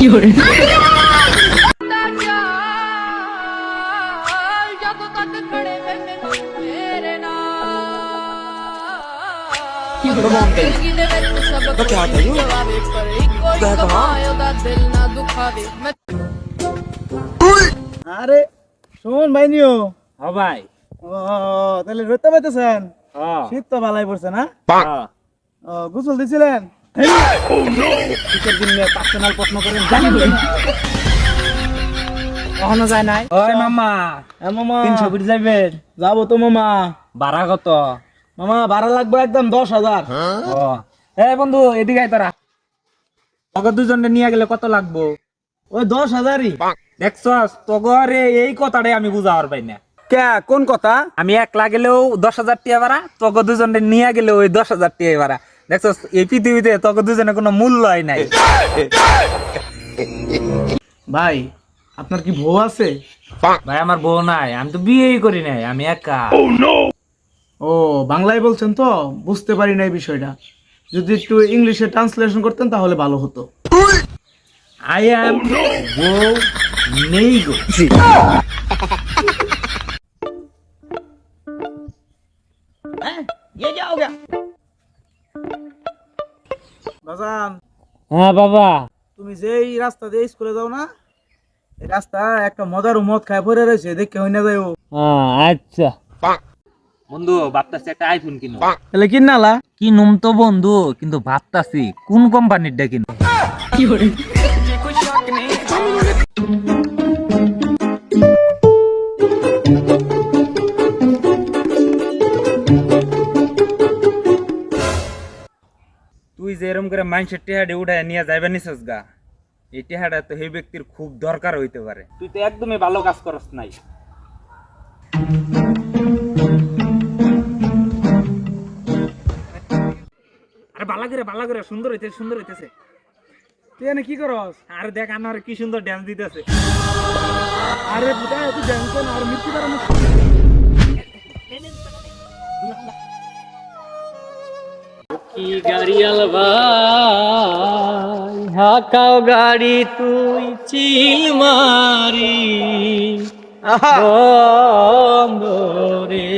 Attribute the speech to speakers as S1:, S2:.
S1: 有人。ਨਾਲ ਜ਼ਿੰਦਗੀ ਦੇ ਵਿੱਚ ਸਭ ਕੁਝ ਜਵਾਬੇ ਪਰ ਇੱਕੋ ਹੀ ਕਮਾਇਓ ਦਾ ਦਿਲ না ਦੁਖਾਵੇ ਮੈਂ
S2: আরে শোন ভাই নিও
S3: হ ভাই
S2: ও তাহলে রইতে পাইতেছেন
S3: হ
S2: শীত তো ভালাই পড়ছে না
S3: হ
S2: ও, গোসল দিছিলেন
S3: শীতের দিন নিয়ে পার্সোনাল প্রশ্ন করেন জানি বলি কখনো যায় নাই ওই মামা
S2: হ্যাঁ মামা
S3: তিনশো ফিট যাইবেন
S2: যাবো তো মামা
S3: ভাড়া কত
S2: মামা ভাড়া লাগবে একদম দশ হাজার।
S3: এ বন্ধু এদিকে আয় তোরা। তোকে দুজনে নিয়ে গেলে কত লাগবো?
S2: ওই দশ হাজারই।
S3: দেখছস? তোগরে এই কথাটাই আমি বুঝাবার পাই না।
S2: কে? কোন কথা?
S3: আমি একলা গেলেও দশ হাজার টিয়া ভাড়া তোকে দুজনে নিয়ে গেলে ওই দশ হাজার টিয়া ভাড়া। দেখছস? এই পৃথিবীতে তোকে দুজনে কোনো মূল্যই নাই।
S2: ভাই আপনার কি বউ আছে?
S3: ভাই আমার বউ নাই। আমি তো বিয়েই করি নাই আমি একা।
S2: ও বাংলায় বলছেন তো? বুঝতে পারি না এই বিষয়টা। যদি একটু ইংলিশে ট্রান্সলেশন করতেন তাহলে ভালো হতো।
S3: আই এম বউ নেই গো।
S2: বাজান।
S3: হ্যাঁ বাবা।
S2: তুমি যে এই রাস্তা দিয়ে স্কুলে যাও না এই রাস্তা একটা মজার মদ খায় পড়ে রয়েছে দেখে হই না যাইও
S3: আচ্ছা। বন্ধু ভাবতাছি একটা আইফোন কিনো।
S2: তাহলে কিন নালা
S3: কিনুম তো বন্ধু কিন্তু ভাবতাছি কোন কোম্পানিরটা কিনো তুই যে এরম করে মানুষের টেহাডে উঠায় নিয়ে যাইবে নিছস গা এই টেহাডা তো সেই ব্যক্তির খুব দরকার হইতে পারে। তুই তো একদমই ভালো কাজ করস নাই। করে ভালো করে সুন্দর হইতেছে সুন্দর হইতেছে।
S2: তুই এনে কি করস?
S3: আরে দেখ আনার কি সুন্দর ড্যান্স দিতেছে।
S2: আরে তুই জানিস না আর মৃত্যু কারণ
S3: কি গাড়িয়াল ভাই হাকাও গাড়ি তুই চিল মারি বন্দরে